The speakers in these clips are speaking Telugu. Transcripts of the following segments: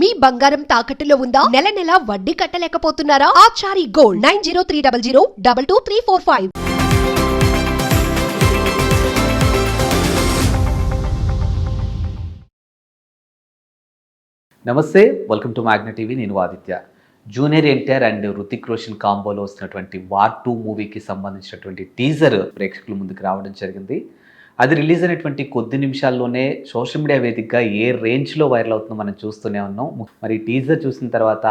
మీ బంగారం తాకట్టులో ఉందా? నెల నెల వడ్డీ కట్టలేకపోతున్నారా? Achari gold nine zero three double zero double two three four five. నమస్తే వెల్కమ్ టు మ్యాగ్నా టీవీ నేను ఆదిత్య. జూనియర్ ఎన్టీఆర్ అండ్ రుతిక్ రోషన్ కాంబోలో వస్తున్నటువంటి వార్ టూ మూవీకి సంబంధించినటువంటి టీజర్ ప్రేక్షకుల ముందుకు రావడం జరిగింది. అది రిలీజ్ అయినటువంటి కొద్ది నిమిషాల్లోనే సోషల్ మీడియా వేదికగా ఏ రేంజ్లో వైరల్ అవుతుందో మనం చూస్తూనే ఉన్నాం. మరి టీజర్ చూసిన తర్వాత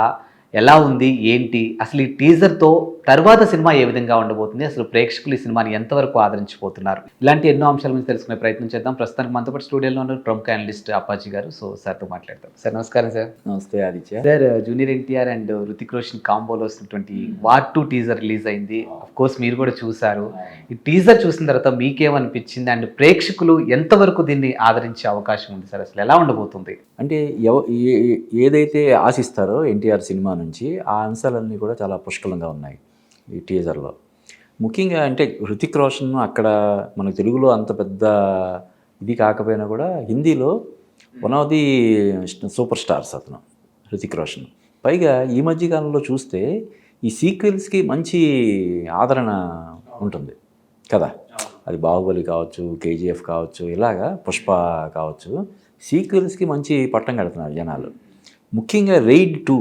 ఎలా ఉంది ఏంటి అసలు ఈ టీజర్తో తర్వాత సినిమా ఏ విధంగా ఉండబోతుంది అసలు ప్రేక్షకులు ఈ సినిమాని ఎంతవరకు ఆదరించబోతున్నారు ఇలాంటి ఎన్నో అంశాల గురించి తెలుసుకునే ప్రయత్నం చేద్దాం. ప్రస్తుతానికి మనతో పాటు స్టూడియోలో ఉన్న ప్రముఖ అనలిస్ట్ అప్పాజీ గారు. సో సార్తో మాట్లాడతాం సార్ నమస్కారం సార్. నమస్తే Aditya. Sir junior NTR and Hrithik Roshan కాంబోలో వస్తున్నటువంటి వార్ టూ టీజర్ రిలీజ్ అయింది. అఫ్ కోర్స్ మీరు కూడా చూసారు ఈ టీజర్ చూసిన తర్వాత మీకేమనిపించింది? అండ్ ప్రేక్షకులు ఎంతవరకు దీన్ని ఆదరించే అవకాశం ఉంది సార్? అసలు ఎలా ఉండబోతుంది? అంటే ఏదైతే ఆశిస్తారో ఎన్టీఆర్ సినిమా నుంచి ఆ అంశాలన్నీ కూడా చాలా పుష్కలంగా ఉన్నాయి ఈ టీజర్లో ముఖ్యంగా అంటే హృతిక్ రోషన్ అక్కడ మన తెలుగులో అంత పెద్ద ఇది కాకపోయినా కూడా హిందీలో one of the super stars అతను హృతిక్ రోషన్. పైగా ఈ మధ్య కాలంలో చూస్తే ఈ సీక్వెల్స్కి మంచి ఆదరణ ఉంటుంది కదా? అది బాహుబలి కావచ్చు కేజీఎఫ్ కావచ్చు ఇలాగా పుష్ప కావచ్చు. సీక్వెల్స్కి మంచి పట్టం కడుతున్నారు జనాలు. ముఖ్యంగా రెయిడ్ టూ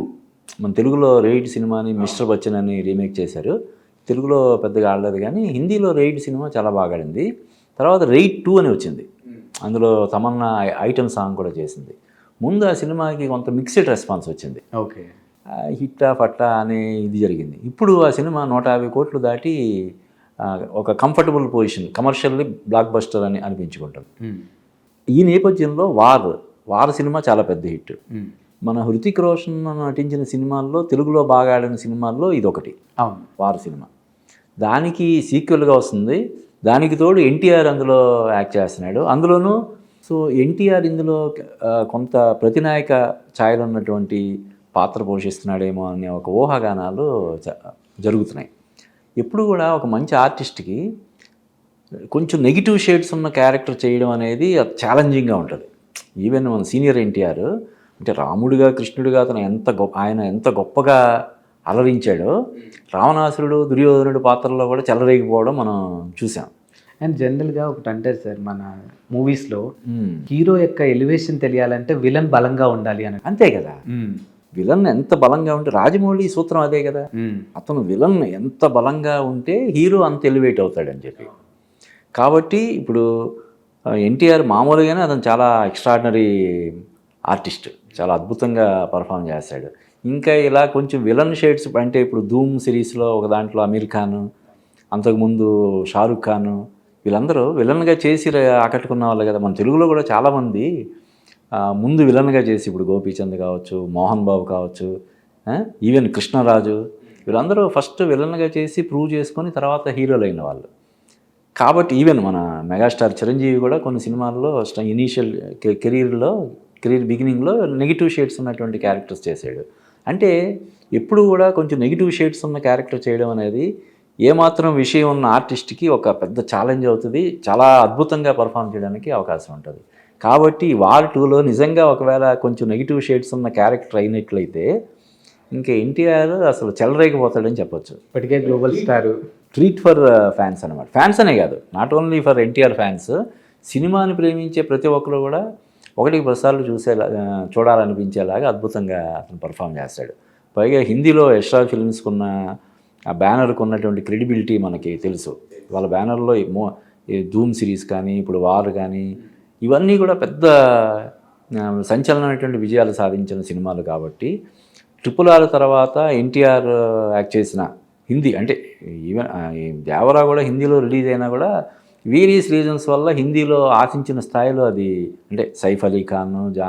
మన తెలుగులో రైడ్ సినిమాని మిస్టర్ బచ్చన్ అని రీమేక్ చేశారు. తెలుగులో పెద్దగా ఆడలేదు కానీ హిందీలో రైడ్ సినిమా చాలా బాగా ఆడింది. తర్వాత రైడ్ టూ అని వచ్చింది. అందులో తమన్నా ఐటమ్ సాంగ్ కూడా చేసింది. ముందు ఆ సినిమాకి కొంత మిక్స్డ్ రెస్పాన్స్ వచ్చింది. ఓకే. హిట్టా ఫట్టా అనే ఇది జరిగింది. ఇప్పుడు ఆ సినిమా నూట యాభై కోట్లు దాటి ఒక comfortable position commercially blockbuster అని అనిపించుకుంటుంది. ఈ నేపథ్యంలో వార్ వార్ సినిమా చాలా పెద్ద హిట్. మన హృతిక్ రోషన్ నటించిన సినిమాల్లో తెలుగులో బాగా ఆడిన సినిమాల్లో ఇది ఒకటి అవును. వార్ సినిమా. దానికి సీక్వెల్గా వస్తుంది. దానికి తోడు ఎన్టీఆర్ అందులో యాక్ట్ చేస్తున్నాడు. అందులోనూ సో ఎన్టీఆర్ ఇందులో కొంత ప్రతినాయక ఛాయలు ఉన్నటువంటి పాత్ర పోషిస్తున్నాడేమో అనే ఒక ఊహాగానాలు జరుగుతున్నాయి. ఎప్పుడు కూడా ఒక మంచి ఆర్టిస్ట్కి కొంచెం నెగిటివ్ షేడ్స్ ఉన్న క్యారెక్టర్ చేయడం అనేది ఛాలెంజింగ్గా ఉంటుంది. ఈవెన్ మన సీనియర్ ఎన్టీఆర్ అంటే రాముడిగా కృష్ణుడిగా అతను ఎంత గొప్ప ఆయన ఎంత గొప్పగా అలరించాడో రావణాసురుడు దుర్యోధనుడు పాత్రలో కూడా చెలరేగిపోవడం మనం చూసాం. అండ్ జనరల్గా ఒకటి అంటారు సార్ మన మూవీస్లో హీరో యొక్క ఎలివేషన్ తెలియాలంటే విలన్ బలంగా ఉండాలి అని. అంతే కదా. విలన్ ఎంత బలంగా ఉంటే రాజమౌళి సూత్రం అదే కదా. అతను విలన్ ఎంత బలంగా ఉంటే హీరో అంత ఎలివేట్ అవుతాడని చెప్పి. కాబట్టి ఇప్పుడు ఎన్టీఆర్ మామూలుగానే అతను చాలా ఎక్స్ట్రాడినరీ ఆర్టిస్ట్. చాలా అద్భుతంగా పర్ఫామ్ చేశాడు ఇంకా ఇలా కొంచెం విలన్ షేడ్స్ అంటే ఇప్పుడు ధూమ్ సిరీస్లో ఒక దాంట్లో అమీర్ ఖాన్ అంతకుముందు షారుఖ్ ఖాన్ వీళ్ళందరూ విలన్గా చేసి ఆకట్టుకున్న వాళ్ళు కదా. మన తెలుగులో కూడా చాలామంది ముందు విలన్గా చేసి ఇప్పుడు గోపీచంద్ కావచ్చు మోహన్ బాబు కావచ్చు ఈవెన్ కృష్ణరాజు వీళ్ళందరూ ఫస్ట్ విలన్గా చేసి ప్రూవ్ చేసుకొని తర్వాత హీరోలు అయిన వాళ్ళు. కాబట్టి ఈవెన్ మన మెగాస్టార్ చిరంజీవి కూడా కొన్ని సినిమాల్లో ఇనీషియల్ కెరీర్లో కెరీర్ బిగినింగ్లో నెగిటివ్ షేడ్స్ ఉన్నటువంటి క్యారెక్టర్స్ చేశాడు అంటే ఎప్పుడు కూడా కొంచెం నెగిటివ్ షేడ్స్ ఉన్న క్యారెక్టర్ చేయడం అనేది ఏమాత్రం విషయం ఉన్న ఆర్టిస్ట్కి ఒక పెద్ద ఛాలెంజ్ అవుతుంది చాలా అద్భుతంగా పర్ఫామ్ చేయడానికి అవకాశం ఉంటుంది. కాబట్టి వార్ టూలో నిజంగా ఒకవేళ కొంచెం నెగిటివ్ షేడ్స్ ఉన్న క్యారెక్టర్ అయినట్లయితే ఇంకా ఎన్టీఆర్ అసలు చెలరేగిపోతాడని చెప్పొచ్చు. ఇప్పటికే global star. Treat for fans అనమాట ఫ్యాన్స్ అనే కాదు not only for NTR fans సినిమాని ప్రేమించే ప్రతి ఒక్కరు కూడా ఒకటికి పదిసార్లు చూసేలా చూడాలనిపించేలాగా అద్భుతంగా అతను పర్ఫామ్ చేస్తాడు. పైగా హిందీలో ఎక్స్ట్రా ఫిల్మ్స్కి ఉన్న ఆ బ్యానర్కి ఉన్నటువంటి క్రెడిబిలిటీ మనకి తెలుసు. వాళ్ళ బ్యానర్లో మో ఈ ధూమ్ సిరీస్ కానీ ఇప్పుడు వార్ కానీ ఇవన్నీ కూడా పెద్ద సంచలనమైనటువంటి విజయాలు సాధించిన సినిమాలు కాబట్టి ట్రిపుల్ ఆర్ తర్వాత ఎన్టీఆర్ యాక్ట్ చేసిన హిందీ అంటే ఈవెన్ దేవరా కూడా హిందీలో రిలీజ్ అయినా కూడా వేరియస్ రీజన్స్ వల్ల హిందీలో ఆశించిన స్థాయిలో అది అంటే సైఫ్ అలీ ఖాన్ జా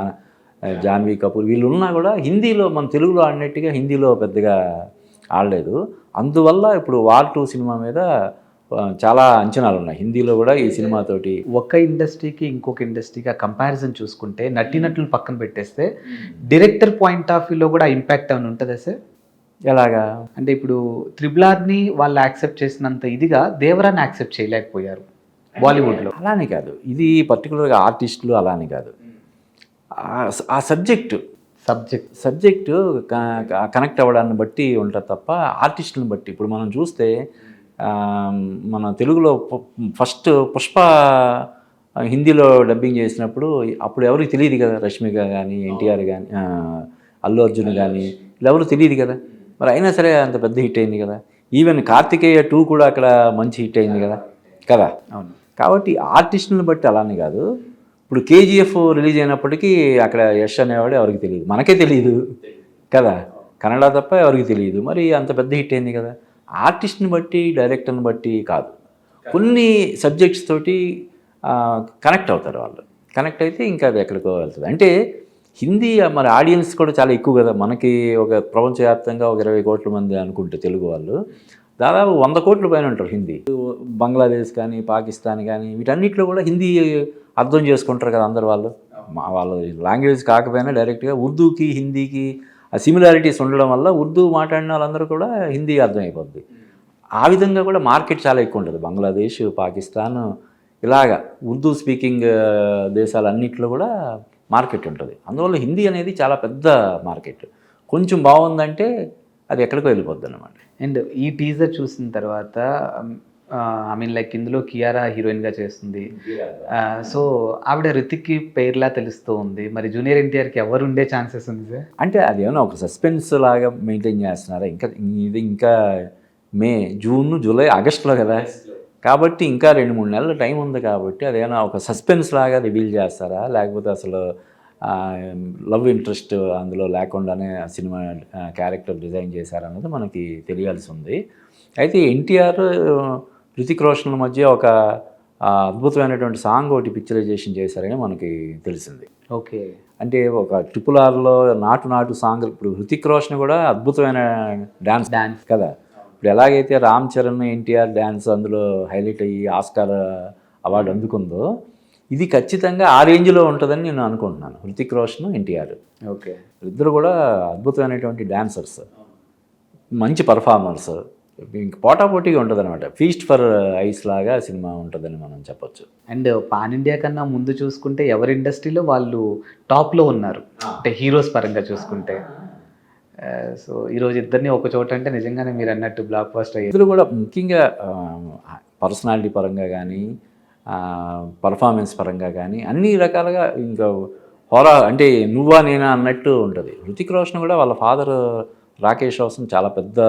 జాన్వీ కపూర్ వీళ్ళు ఉన్నా కూడా హిందీలో మన తెలుగులో ఆడినట్టుగా హిందీలో పెద్దగా ఆడలేదు. అందువల్ల ఇప్పుడు వార్ టూ సినిమా మీద చాలా అంచనాలు ఉన్నాయి. హిందీలో కూడా ఈ సినిమాతోటి ఒక ఇండస్ట్రీకి ఇంకొక ఇండస్ట్రీకి ఆ కంపారిజన్ చూసుకుంటే నటినట్లు పక్కన పెట్టేస్తే డైరెక్టర్ పాయింట్ ఆఫ్ వ్యూలో కూడా ఇంపాక్ట్ ఏమైనా ఉంటుందా సార్ ఎలాగా? అంటే ఇప్పుడు త్రిబుల్ ఆర్ని వాళ్ళు యాక్సెప్ట్ చేసినంత ఇదిగా దేవరాన్ని యాక్సెప్ట్ చేయలేకపోయారు. బాలీవుడ్లో. అలానే కాదు. ఇది పర్టికులర్గా ఆర్టిస్టులు అలానే కాదు. ఆ- ఆ సబ్జెక్టు. సబ్జెక్ట్. సబ్జెక్టు కనెక్ట్ అవ్వడాన్ని బట్టి ఉంటుంది తప్ప ఆర్టిస్టులను బట్టి. ఇప్పుడు మనం చూస్తే మన తెలుగులో ఫస్ట్ పుష్ప హిందీలో డబ్బింగ్ చేసినప్పుడు అప్పుడు ఎవరికి తెలియదు కదా రష్మిక కానీ ఎన్టీఆర్ కానీ అల్లు అర్జున్ కానీ వీళ్ళెవరు తెలియదు కదా. మరి అయినా సరే అంత పెద్ద హిట్ అయింది కదా. ఈవెన్ కార్తికేయ టూ కూడా అక్కడ మంచి హిట్ అయింది కదా. కదా? అవును. కాబట్టి ఆర్టిస్టులను బట్టి అలానే కాదు. ఇప్పుడు కేజీఎఫ్ రిలీజ్ అయినప్పటికీ అక్కడ యష్ అనేవాడు ఎవరికి తెలియదు. మనకే తెలియదు. కదా? కన్నడ తప్ప ఎవరికి తెలియదు. మరి అంత పెద్ద హిట్ అయింది కదా? ఆర్టిస్ట్ని బట్టి డైరెక్టర్ని బట్టి కాదు. కొన్ని సబ్జెక్ట్స్ తోటి కనెక్ట్ అవుతారు వాళ్ళు. కనెక్ట్ అయితే ఇంకా అది ఎక్కడికో వెళ్తుంది. అంటే హిందీ మరి ఆడియన్స్ కూడా చాలా ఎక్కువ కదా? మనకి ఒక ప్రపంచవ్యాప్తంగా ఒక ఇరవై కోట్ల మంది అనుకుంటే తెలుగు వాళ్ళు. దాదాపు వంద కోట్ల పైన ఉంటారు హిందీ. బంగ్లాదేశ్ కానీ పాకిస్తాన్ కానీ వీటన్నిటిలో కూడా హిందీ అర్థం చేసుకుంటారు కదా అందరు వాళ్ళు. మా వాళ్ళ లాంగ్వేజ్ కాకపోయినా డైరెక్ట్గా ఉర్దూకి హిందీకి ఆ సిమిలారిటీస్ ఉండడం వల్ల ఉర్దూ మాట్లాడిన వాళ్ళందరూ కూడా హిందీ అర్థమైపోద్ది. ఆ విధంగా కూడా మార్కెట్ చాలా ఎక్కువ ఉంటుంది. బంగ్లాదేశ్ పాకిస్తాన్ ఇలాగా ఉర్దూ స్పీకింగ్ దేశాలన్నింటిలో కూడా మార్కెట్ ఉంటుంది. అందువల్ల హిందీ అనేది చాలా పెద్ద మార్కెట్. కొంచెం బాగుందంటే అది ఎక్కడికో వెళ్ళిపోద్ది అనమాట అండ్ ఈ టీజర్ చూసిన తర్వాత ఐ మీన్ లైక్ ఇందులో కియారా హీరోయిన్గా చేస్తుంది. సో ఆవిడ రితిక్కి పేర్లా తెలుస్తూ ఉంది. మరి జూనియర్ ఎన్టీఆర్కి ఎవరు ఉండే ఛాన్సెస్ ఉంది సార్? అంటే అది ఏమైనా ఒక సస్పెన్స్ లాగా మెయింటైన్ చేస్తున్నారా? ఇంకా ఇది ఇంకా మే జూన్ జూలై ఆగస్టులో కదా? కాబట్టి ఇంకా రెండు మూడు నెలల టైం ఉంది కాబట్టి అదేమైనా ఒక సస్పెన్స్ లాగా రివీల్ చేస్తారా? లేకపోతే అసలు లవ్ ఇంట్రెస్ట్ అందులో లేకుండానే సినిమా క్యారెక్టర్ డిజైన్ చేశారన్నది మనకి తెలియాల్సి ఉంది అయితే ఎన్టీఆర్ హృతిక్ రోషన్ మధ్య ఒక అద్భుతమైనటువంటి సాంగ్ ఒకటి పిక్చరైజేషన్ చేశారని మనకి తెలిసింది. ఓకే. అంటే ఒక ట్రిపుల్ ఆర్లో నాటు నాటు సాంగ్ ఇప్పుడు హృతిక్ రోషన్ కూడా అద్భుతమైన డ్యాన్స్ డాన్స్. కదా. ఇప్పుడు ఎలాగైతే రామ్ చరణ్ ఎన్టీఆర్ డ్యాన్స్ అందులో హైలైట్ అయ్యి ఆస్కార్ అవార్డు అందుకుందో ఇది ఖచ్చితంగా ఆ రేంజ్లో ఉంటుందని నేను అనుకుంటున్నాను. హృతిక్ రోషన్ ఎన్టీఆర్. ఓకే. ఇద్దరు కూడా అద్భుతమైనటువంటి డాన్సర్స్ మంచి పర్ఫార్మర్స్ ఇంక పోటాపోటీగా ఉంటుంది అనమాట ఫీస్ట్ ఫర్ ఐస్ లాగా సినిమా ఉంటుందని మనం చెప్పొచ్చు. అండ్ పాన్ ఇండియా కన్నా ముందు చూసుకుంటే ఎవరి ఇండస్ట్రీలో వాళ్ళు టాప్లో ఉన్నారు. అంటే హీరోస్ పరంగా చూసుకుంటే. సో ఈరోజు ఇద్దరిని ఒక చోట అంటే నిజంగానే మీరు అన్నట్టు బ్లాక్ బస్టర్ ఇద్దరు కూడా ముఖ్యంగా పర్సనాలిటీ పరంగా కానీ పర్ఫార్మెన్స్ పరంగా కానీ అన్ని రకాలుగా ఇంకా హోరా అంటే నువ్వా నేనా అన్నట్టు ఉంటుంది. హృతిక్ రోషన్ కూడా వాళ్ళ ఫాదర్ రాకేష్ రోషన్ చాలా పెద్ద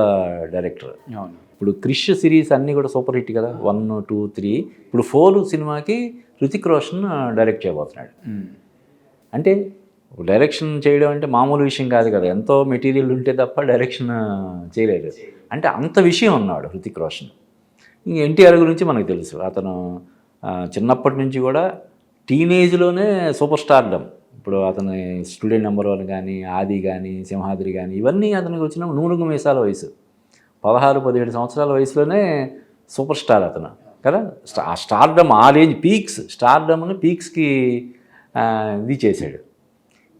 డైరెక్టర్ అవును. ఇప్పుడు క్రిష్ సిరీస్ అన్నీ కూడా సూపర్ హిట్ కదా. వన్ టూ త్రీ ఇప్పుడు ఫోర్ సినిమాకి హృతిక్ రోషన్ డైరెక్ట్ చేయబోతున్నాడు. అంటే డైరెక్షన్ చేయడం అంటే మామూలు విషయం కాదు కదా. ఎంతో మెటీరియల్ ఉంటే తప్ప డైరెక్షన్ చేయలేరు అంటే అంత విషయం ఉన్నాడు హృతిక్ రోషన్. ఇంక ఎన్టీఆర్ గురించి మనకు తెలుసు. అతను చిన్నప్పటి నుంచి కూడా టీనేజ్లోనే సూపర్ స్టార్డమ్ ఇప్పుడు అతని స్టూడెంట్ నెంబర్ వన్ కానీ ఆది కానీ సింహాద్రి కానీ ఇవన్నీ అతనికి వచ్చిన నూనెగు మీసాల వయసు. పదహారు పదిహేడు సంవత్సరాల వయసులోనే సూపర్ స్టార్ అతను. కదా? ఆ స్టార్డమ్ ఆ రేంజ్ పీక్స్ స్టార్డమ్ని పీక్స్కి ఇది చేశాడు.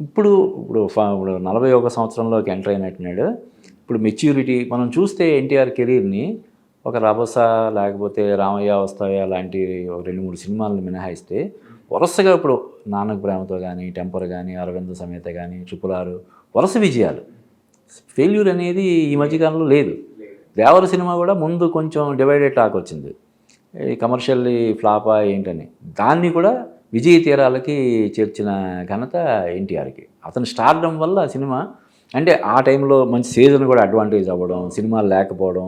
ఇప్పుడు ఇప్పుడు ఇప్పుడు నలభై ఒక సంవత్సరంలోకి ఎంటర్ అయినట్టున్నాడు. ఇప్పుడు మెచ్యూరిటీ మనం చూస్తే ఎన్టీఆర్ కెరీర్ని ఒక రభస లేకపోతే రామయ్య వస్తాయ లాంటి ఒక రెండు మూడు సినిమాలను మినహాయిస్తే వరుసగా ఇప్పుడు నాన్నకు ప్రేమతో కానీ టెంపర్ కానీ అరవింద సమేత కానీ ట్రిపుల్ ఆరు వరుస విజయాలు. ఫెయిల్యూర్ అనేది ఈ మధ్యకాలంలో లేదు. దేవర సినిమా కూడా ముందు కొంచెం డివైడెడ్ టాక్ వచ్చింది. కమర్షియల్లీ ఫ్లాపా ఏంటని. దాన్ని కూడా విజయ తీరాలకి చేర్చిన ఘనత ఎన్టీఆర్కి. అతను స్టార్డం వల్ల సినిమా అంటే ఆ టైంలో మంచి సీజన్ కూడా అడ్వాంటేజ్ అవ్వడం సినిమాలు లేకపోవడం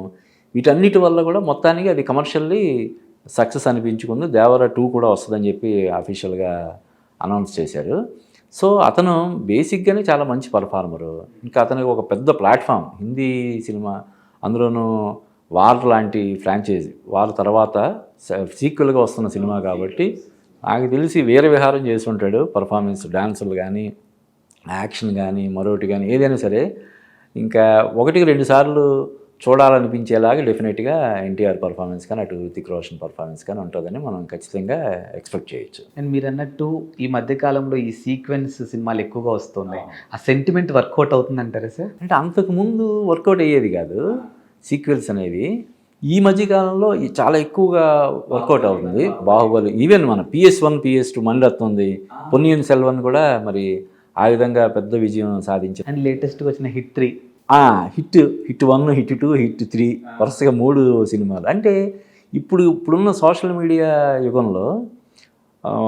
వీటన్నిటి వల్ల కూడా మొత్తానికి అది కమర్షియల్లీ సక్సెస్ అనిపించుకుంది. దేవర టూ కూడా వస్తుందని చెప్పి అఫీషియల్గా అనౌన్స్ చేశారు. సో అతను బేసిక్గానే చాలా మంచి పర్ఫార్మరు ఇంకా అతనికి ఒక పెద్ద ప్లాట్ఫామ్ హిందీ సినిమా అందులోనూ వార్ లాంటి ఫ్రాంచైజీ వార్ తర్వాత సీక్వెల్గా వస్తున్న సినిమా కాబట్టి నాకు తెలిసి వేరే విహారం చేసి ఉంటాడు. పర్ఫార్మెన్స్ డాన్సులు కానీ యాక్షన్ కానీ మరొకటి కానీ ఏదైనా సరే. ఇంకా ఒకటికి రెండు సార్లు చూడాలనిపించేలాగా డెఫినెట్గా ఎన్టీఆర్ పర్ఫార్మెన్స్ కానీ అటు రుతిక్ రోషన్ పర్ఫార్మెన్స్ కానీ ఉంటుందని మనం ఖచ్చితంగా ఎక్స్పెక్ట్ చేయొచ్చు. అండ్ మీరు అన్నట్టు ఈ మధ్య కాలంలో ఈ సీక్వెన్స్ సినిమాలు ఎక్కువగా వస్తున్నాయి. ఆ సెంటిమెంట్ వర్కౌట్ అవుతుందంటారా సార్? అంటే అంతకు ముందు వర్కౌట్ అయ్యేది కాదు. సీక్వెల్స్ అనేవి ఈ మధ్యకాలంలో చాలా ఎక్కువగా వర్కౌట్ అవుతుంది. బాహుబలి ఈవెన్ మన PS one PS two Maniratnam ఉంది పొన్నియన్ సెల్వన్ కూడా మరి ఆ విధంగా పెద్ద విజయం సాధించారు అండ్ లేటెస్ట్గా వచ్చిన hit three hit hit one hit two hit three వరుసగా మూడు సినిమాలు. అంటే ఇప్పుడు ఇప్పుడున్న సోషల్ మీడియా యుగంలో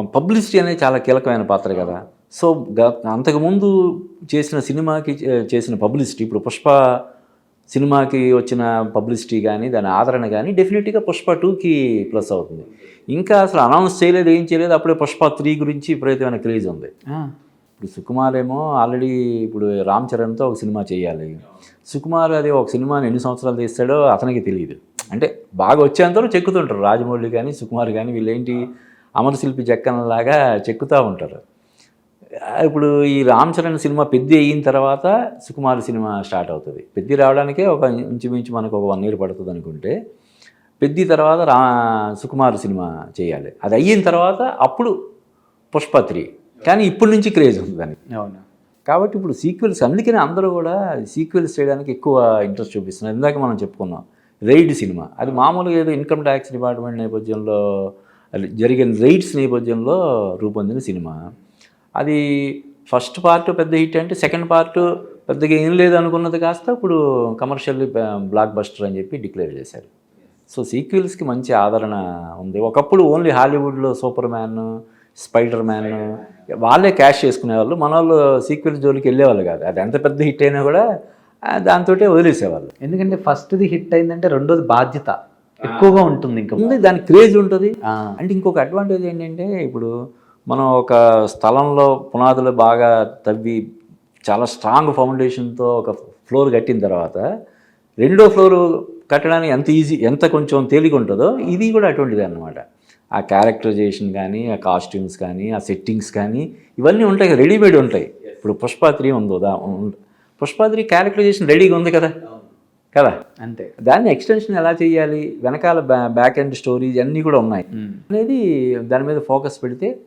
పబ్లిసిటీ అనేది చాలా కీలకమైన పాత్ర కదా. సో గ- అంతకుముందు చేసిన సినిమాకి చేసిన పబ్లిసిటీ ఇప్పుడు పుష్ప సినిమాకి వచ్చిన పబ్లిసిటీ కానీ దాని ఆదరణ కానీ డెఫినెట్గా పుష్ప టూకి ప్లస్ అవుతుంది. ఇంకా అసలు అనౌన్స్ చేయలేదు ఏం చేయలేదు అప్పుడే పుష్ప త్రీ గురించి విపరీతమైన క్రేజ్ ఉంది. ఇప్పుడు సుకుమార్ ఏమో ఆల్రెడీ ఇప్పుడు రామ్ చరణ్తో ఒక సినిమా చేయాలి. సుకుమార్ అది ఒక సినిమాని ఎన్ని సంవత్సరాలు తీస్తాడో అతనికి తెలియదు. అంటే బాగా వచ్చేంతలో చెక్కుతుంటారు. రాజమౌళి కానీ సుకుమార్ కానీ వీళ్ళేంటి అమర శిల్పి జక్కనలాగా చెక్కుతూ ఉంటారు. ఇప్పుడు ఈ రామ్ చరణ్ సినిమా పెద్ద అయిన తర్వాత సుకుమార్ సినిమా స్టార్ట్ అవుతుంది. పెద్ది రావడానికే ఒక ఇంచుమించు మనకు ఒక వన్ ఇయర్ పడుతుంది అనుకుంటే పెద్ది తర్వాత రా సుకుమార్ సినిమా చేయాలి. అది అయిన తర్వాత అప్పుడు పుష్పత్రి కానీ ఇప్పటి నుంచి క్రేజ్ ఉంది దానికి. అవును. కాబట్టి ఇప్పుడు సీక్వెల్స్ అందుకనే అందరూ కూడా సీక్వెల్స్ చేయడానికి ఎక్కువ ఇంట్రెస్ట్ చూపిస్తున్నారు. ఇందాక మనం చెప్పుకున్నాం రైడ్ సినిమా. అది మామూలుగా ఏదో ఇన్కమ్ ట్యాక్స్ డిపార్ట్మెంట్ నేపథ్యంలో జరిగిన రైడ్స్ నేపథ్యంలో రూపొందిన సినిమా. అది ఫస్ట్ పార్ట్ పెద్ద హిట్ అంటే సెకండ్ పార్ట్ పెద్దగా ఏం లేదు అనుకున్నది కాస్త ఇప్పుడు కమర్షియల్ బ్లాక్ బస్టర్ అని చెప్పి డిక్లేర్ చేశారు. సో సీక్వెల్స్కి మంచి ఆదరణ ఉంది. ఒకప్పుడు ఓన్లీ హాలీవుడ్లో సూపర్ మ్యాన్ స్పైడర్ మ్యాన్ వాళ్ళే క్యాష్ చేసుకునేవాళ్ళు. మన వాళ్ళు సీక్వెల్స్ జోలికి వెళ్ళేవాళ్ళు కాదు. అది ఎంత పెద్ద హిట్ అయినా కూడా దాంతో వదిలేసేవాళ్ళు. ఎందుకంటే ఫస్ట్ది హిట్ అయిందంటే రెండోది బాధ్యత. ఎక్కువగా ఉంటుంది ఇంకా ఉంది దానికి క్రేజ్ ఉంటుంది. అంటే ఇంకొక అడ్వాంటేజ్ ఏంటంటే ఇప్పుడు మనం ఒక స్థలంలో పునాదులు బాగా తవ్వి చాలా స్ట్రాంగ్ ఫౌండేషన్తో ఒక ఫ్లోర్ కట్టిన తర్వాత రెండో ఫ్లోర్ కట్టడానికి ఎంత ఈజీ ఎంత కొంచెం తేలిక ఉంటుందో ఇది కూడా అటువంటిదే అన్నమాట. ఆ క్యారెక్టరైజేషన్ కానీ ఆ కాస్ట్యూమ్స్ కానీ ఆ సెట్టింగ్స్ కానీ ఇవన్నీ ఉంటాయి కదా రెడీమేడ్ ఉంటాయి. ఇప్పుడు పుష్ప త్రీ ఉందో దా ఉం- పుష్ప త్రీ క్యారెక్టరైజేషన్ రెడీగా ఉంది కదా? కదా? అంతే. దాన్ని ఎక్స్టెన్షన్ ఎలా చేయాలి? వెనకాల బ్యా బ్యాక్ ఎండ్ స్టోరీస్ అన్నీ కూడా ఉన్నాయి. అనేది దాని మీద ఫోకస్ పెడితే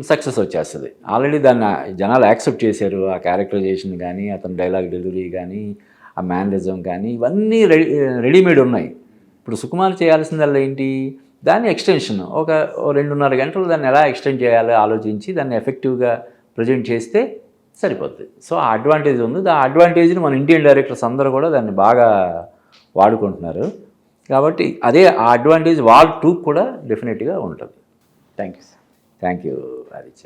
సక్సెస్ వచ్చేస్తుంది. ఆల్రెడీ దాన్ని జనాలు యాక్సెప్ట్ చేశారు ఆ క్యారెక్టరైజేషన్ కానీ అతని డైలాగ్ డెలివరీ కానీ ఆ మేనరిజం కానీ ఇవన్నీ రెడీ రెడీమేడ్ ఉన్నాయి. ఇప్పుడు సుకుమార్ చేయాల్సిందల్లా ఏంటి? దాని ఎక్స్టెన్షన్ ఒక రెండున్నర గంటలు దాన్ని ఎలా ఎక్స్టెండ్ చేయాలో ఆలోచించి దాన్ని ఎఫెక్టివ్గా ప్రజెంట్ చేస్తే సరిపోద్ది. సో ఆ అడ్వాంటేజ్ ఉంది. ఆ అడ్వాంటేజ్ని మన ఇండియన్ డైరెక్టర్స్ అందరూ కూడా దాన్ని బాగా వాడుకుంటున్నారు. కాబట్టి అదే ఆ అడ్వాంటేజ్ వాళ్ళ టూ కూడా డెఫినెట్గా ఉంటుంది. Thank you sir thank you Aditya